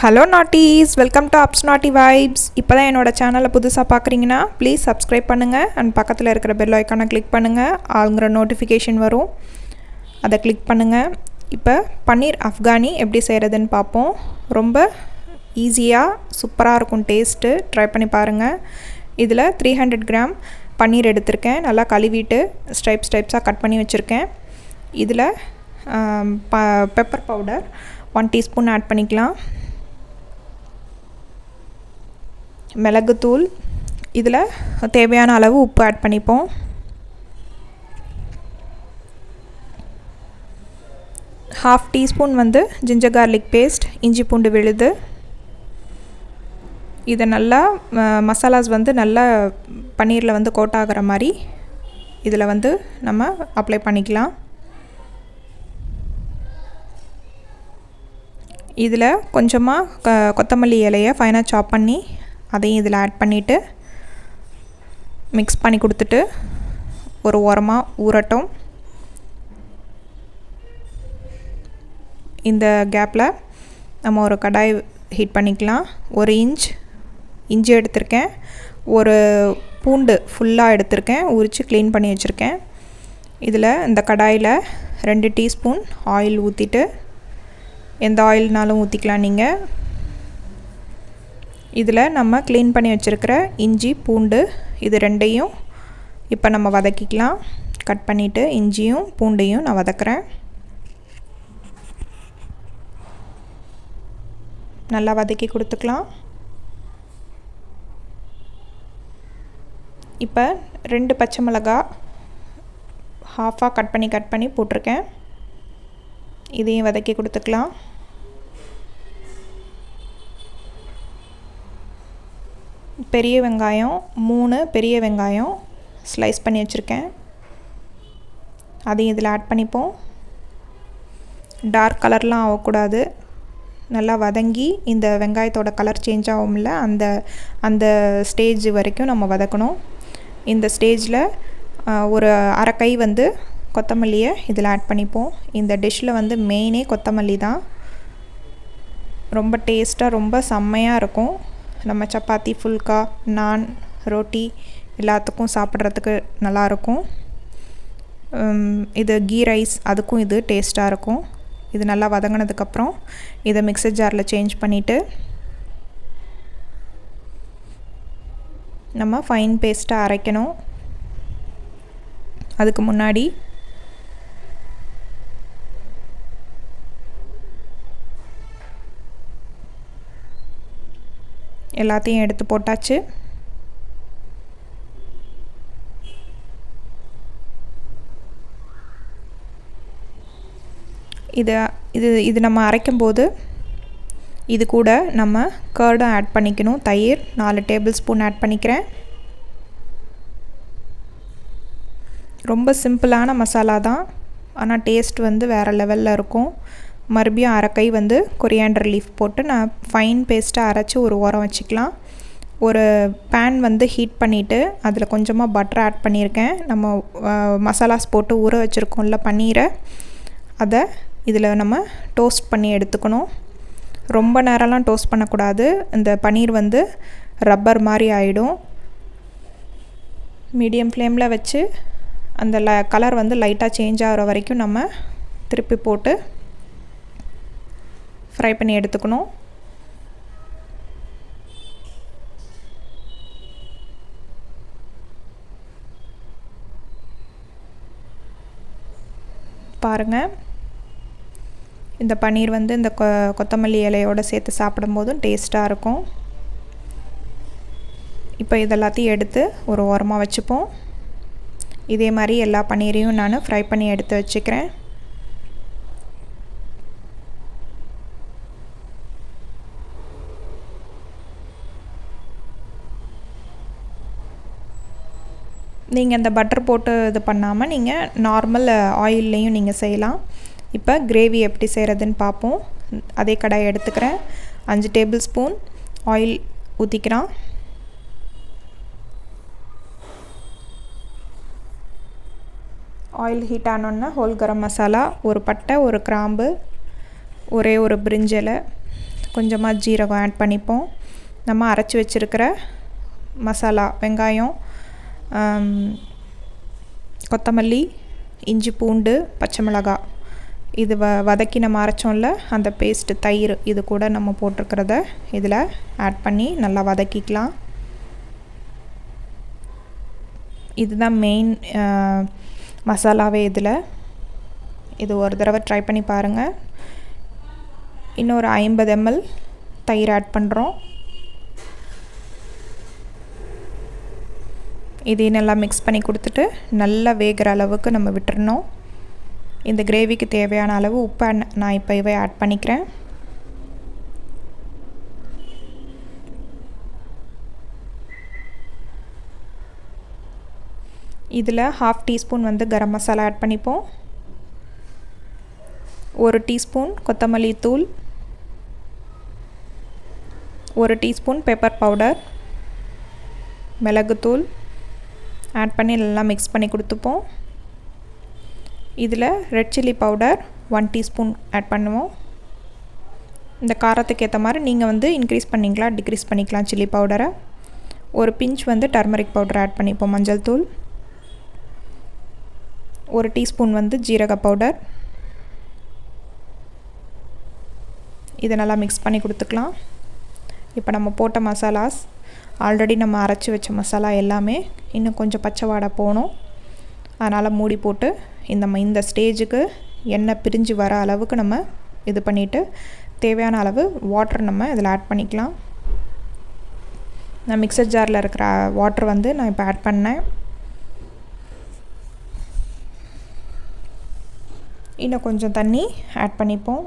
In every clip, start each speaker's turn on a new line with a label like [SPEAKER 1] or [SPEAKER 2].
[SPEAKER 1] Hello naughties welcome to ups naughty vibes இப்போ தான் என்னோட சேனலை புதுசாக பார்க்குறீங்கன்னா ப்ளீஸ் சப்ஸ்கிரைப் பண்ணுங்கள் அண்ட் பக்கத்தில் இருக்கிற பெல் ஐக்கானை கிளிக் பண்ணுங்கள் ஆளுங்கிற நோட்டிஃபிகேஷன் வரும். அதை கிளிக் பண்ணுங்கள் இப்போ பன்னீர் அஃப்கானி எப்படி செய்கிறதுன்னு பார்ப்போம். ரொம்ப ஈஸியாக சூப்பராக இருக்கும் டேஸ்ட்டு ட்ரை பண்ணி பாருங்கள் இதில் த்ரீ ஹண்ட்ரட் கிராம் பன்னீர் எடுத்திருக்கேன். நல்லா கழுவிட்டு ஸ்டைப் ஸ்டைப்ஸாக கட் பண்ணி வச்சுருக்கேன். இதில் ப pepper powder one teaspoon add பண்ணிக்கலாம். மிளகுத்தூள் இதில் தேவையான அளவு உப்பு ஆட் பண்ணிப்போம். ஹாஃப் டீஸ்பூன் வந்து ஜிஞ்சர் கார்லிக் பேஸ்ட் இஞ்சி பூண்டு விழுது. இதை நல்லா மசாலாஸ் வந்து நல்லா பன்னீரில் வந்து கோட் ஆகிற மாதிரி இதில் வந்து நம்ம அப்ளை பண்ணிக்கலாம். இதில் கொஞ்சமாக க கொத்தமல்லி இலையை ஃபைனாக சாப் பண்ணி அதையும் இதில் ஆட் பண்ணிவிட்டு மிக்ஸ் பண்ணி கொடுத்துட்டு ஒரு ஓரமாக ஊறட்டும். இந்த கேப்பில் நம்ம ஒரு கடாய் ஹீட் பண்ணிக்கலாம். ஒரு இன்ச் இஞ்சி எடுத்திருக்கேன். ஒரு பூண்டு ஃபுல்லாக எடுத்திருக்கேன். உரித்து க்ளீன் பண்ணி வச்சுருக்கேன். இதில் இந்த கடாயில் ரெண்டு டீஸ்பூன் ஆயில் ஊற்றிட்டு எந்த ஆயில்னாலும் ஊற்றிக்கலாம் நீங்கள் இதில் நம்ம க்ளீன் பண்ணி வச்சுருக்கிற இஞ்சி பூண்டு இது ரெண்டையும் இப்போ நம்ம வதக்கிக்கலாம். கட் பண்ணிவிட்டு இஞ்சியும் பூண்டையும் நான் வதக்குறேன். நல்லா வதக்கி கொடுத்துக்கலாம். இப்போ ரெண்டு பச்சை மிளகா ஹாஃபாக கட் பண்ணி கட் பண்ணி போட்டிருக்கேன். இதையும் வதக்கி கொடுத்துக்கலாம். பெரிய வெங்காயம் மூணு பெரிய வெங்காயம் ஸ்லைஸ் பண்ணி வச்சுருக்கேன். அதையும் இதில் ஆட் பண்ணிப்போம். டார்க் கலர்லாம் ஆகக்கூடாது நல்லா வதங்கி இந்த வெங்காயத்தோட கலர் சேஞ்ச் ஆகும்ல அந்த அந்த ஸ்டேஜ் வரைக்கும் நம்ம வதக்கணும். இந்த ஸ்டேஜில் ஒரு அரை கை வந்து கொத்தமல்லியை இதில் ஆட் பண்ணிப்போம். இந்த டிஷ்ஷில் வந்து மெயினே கொத்தமல்லி தான். ரொம்ப டேஸ்ட்டாக ரொம்ப செம்மையாக இருக்கும். நம்ம சப்பாத்தி ஃபுல்கா நான் ரோட்டி எல்லாத்துக்கும் சாப்பிட்றதுக்கு நல்லாயிருக்கும். இது கீ ரைஸ் அதுக்கும் இது டேஸ்ட்டாக இருக்கும். இது நல்லா வதங்கினதுக்கப்புறம் இதை மிக்சர் ஜாரில் சேஞ்ச் பண்ணிவிட்டு நம்ம ஃபைன் பேஸ்ட்டாக அரைக்கணும். அதுக்கு முன்னாடி எல்லாத்தையும் எடுத்து போட்டாச்சு. இதை இது இது நம்ம அரைக்கும்போது இது கூட நம்ம கர்டும் ஆட் பண்ணிக்கணும். தயிர் நாலு டேபிள் ஸ்பூன் ஆட் பண்ணிக்கிறேன். ரொம்ப சிம்பிளான மசாலா தான். ஆனால் டேஸ்ட் வந்து வேறு லெவலில் இருக்கும். மறுபடியும் அரைக்கை வந்து கொரியாண்டர் லீஃப் போட்டு நான் ஃபைன் பேஸ்ட்டாக அரைச்சி ஒரு உரம் வச்சுக்கலாம். ஒரு பேன் வந்து ஹீட் பண்ணிவிட்டு அதில் கொஞ்சமாக பட்டர் ஆட் பண்ணியிருக்கேன். நம்ம மசாலாஸ் போட்டு ஊற வச்சுருக்கோம்ல பன்னீரை. அதை இதில் நம்ம டோஸ்ட் பண்ணி எடுத்துக்கணும். ரொம்ப நேரம்லாம் டோஸ்ட் பண்ணக்கூடாது. இந்த பன்னீர் வந்து ரப்பர் மாதிரி ஆகிடும் மீடியம் ஃப்ளேமில் வச்சு அந்த ல கலர் வந்து லைட்டாக சேஞ்ச் ஆகிற வரைக்கும் நம்ம திருப்பி போட்டு ஃப்ரை பண்ணி எடுத்துக்கணும். பாருங்கள் இந்த பன்னீர் வந்து இந்த கொ கொத்தமல்லி இலையோடு சேர்த்து சாப்பிடும்போதும் டேஸ்ட்டாக இருக்கும். இப்போ இதெல்லாத்தையும் எடுத்து ஒரு ஓரமாக வச்சுப்போம். இதே மாதிரி எல்லா பன்னீரையும் நான் ஃப்ரை பண்ணி எடுத்து வச்சுக்கிறேன். நீங்கள் இந்த பட்டர் போட்டு இது பண்ணாமல் நீங்கள் நார்மல் ஆயில்லையும் நீங்கள் செய்யலாம். இப்போ கிரேவி எப்படி செய்கிறதுன்னு பார்ப்போம். அதே கடாயை எடுத்துக்கிறேன். அஞ்சு டேபிள் ஸ்பூன் ஆயில் ஊற்றிக்கிறான் ஆயில் ஹீட் ஆனோன்னா ஹோல் கரம் மசாலா ஒரு பட்டை ஒரு கிராம்பு ஒரே ஒரு பிரிஞ்சலை கொஞ்சமாக ஜீரகம் ஆட் பண்ணிப்போம். நம்ம அரைச்சி வச்சுருக்கிற மசாலா வெங்காயம் கொத்தமல்லி இஞ்சி பூண்டு பச்சை மிளகாய் இது வ வதக்கி நம்ம அரைச்சோம்ல அந்த பேஸ்ட்டு தயிர் இது கூட நம்ம போட்டிருக்கிறத இதில் ஆட் பண்ணி நல்லா வதக்கிக்கலாம். இதுதான் மெயின் மசாலாவே இதில். இது ஒரு தடவை ட்ரை பண்ணி பாருங்கள் இன்னொரு ஐம்பது எம்எல் தயிர் ஆட் பண்ணுறோம் இதையும் நல்லா மிக்ஸ் பண்ணி கொடுத்துட்டு நல்லா வேகிற அளவுக்கு நம்ம விட்டுறணும். இந்த கிரேவிக்கு தேவையான அளவு உப்பை நான் இப்போவே ஆட் பண்ணிக்கிறேன். இதில் ஹாஃப் டீஸ்பூன் வந்து கரம் மசாலா ஆட் பண்ணிப்போம். ஒரு டீஸ்பூன் கொத்தமல்லி தூள். ஒரு டீஸ்பூன் பெப்பர் பவுடர் மிளகுத்தூள். ஆட் பண்ணி நல்லா மிக்ஸ் பண்ணி கொடுத்துப்போம். இதில் red chilli powder one teaspoon add பண்ணுவோம். இந்த காரத்துக்கு ஏற்ற மாதிரி நீங்கள் வந்து இன்க்ரீஸ் பண்ணிக்கலாம் டிக்ரீஸ் பண்ணிக்கலாம் சில்லி பவுடரை ஒரு பிஞ்ச் வந்து டர்மரிக் பவுடர் ஆட் பண்ணிப்போம் மஞ்சள் தூள். ஒரு டீஸ்பூன் வந்து ஜீரக பவுடர் இதை நல்லா மிக்ஸ் பண்ணி கொடுத்துக்கலாம். இப்போ நம்ம போட்ட மசாலாஸ் ஆல்ரெடி நம்ம அரைச்சி வச்ச மசாலா எல்லாமே இன்னும் கொஞ்சம் பச்சை வாடை போகணும். அதனால் மூடி போட்டு இந்த ம- இந்த ஸ்டேஜுக்கு எண்ணெய் பிரிஞ்சு வர அளவுக்கு நம்ம இது பண்ணிவிட்டு தேவையான அளவு வாட்டர் நம்ம இதில் ஆட் பண்ணிக்கலாம். நான் மிக்சர் ஜாரில் இருக்கிற வாட்டர் வந்து நான் இப்போ ஆட் பண்ணேன். இன்னும் கொஞ்சம் தண்ணி ஆட் பண்ணிப்போம்.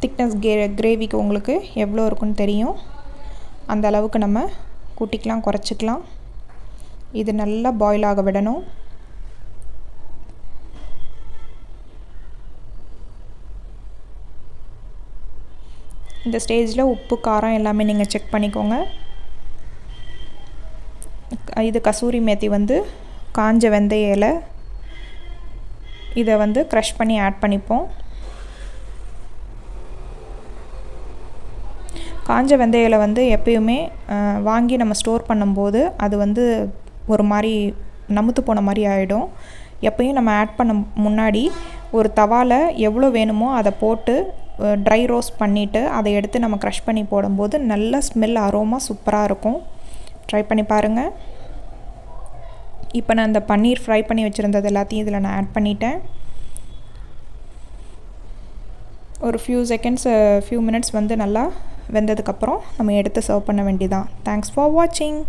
[SPEAKER 1] திக்னஸ் கே கிரேவிக்கு உங்களுக்கு எவ்வளோ இருக்குன்னு தெரியும். அந்த அளவுக்கு நம்ம கூட்டிக்கலாம் குறைச்சிக்கலாம். இது நல்லா பாயில் ஆக விடணும். இந்த ஸ்டேஜில் உப்பு காரம் எல்லாமே நீங்கள் செக் பண்ணிக்கோங்க. இது கசூரி மேத்தி வந்து காஞ்ச வெந்தய இலை. இதை வந்து க்ரஷ் பண்ணி ஆட் பண்ணிப்போம். காஞ்ச வெந்தய இலை வந்து எப்பயுமே வாங்கி நம்ம ஸ்டோர் பண்ணும்போது அது வந்து ஒரு மாதிரி நமுத்து போன மாதிரி ஆகிடும் எப்பயும் நம்ம ஆட் பண்ண முன்னாடி ஒரு தவால எவ்வளோ வேணுமோ அதை போட்டு ட்ரை ரோஸ்ட் பண்ணிவிட்டு அதை எடுத்து நம்ம க்ரஷ் பண்ணி போடும்போது நல்ல ஸ்மெல் அரோமா சூப்பராக இருக்கும். ட்ரை பண்ணி பாருங்கள் இப்போ நான் இந்த பன்னீர் ஃப்ரை பண்ணி வச்சுருந்தது எல்லாத்தையும் இதில் நான் ஆட் பண்ணிட்டேன். ஒரு ஃபியூ செகண்ட்ஸ் ஃபியூ மினிட்ஸ் வந்து நல்லா வெந்ததுக்கப்புறம் நம்ம எடுத்து சர்வ் பண்ண வேண்டியதான் தேங்க்ஸ் ஃபார் வாட்சிங்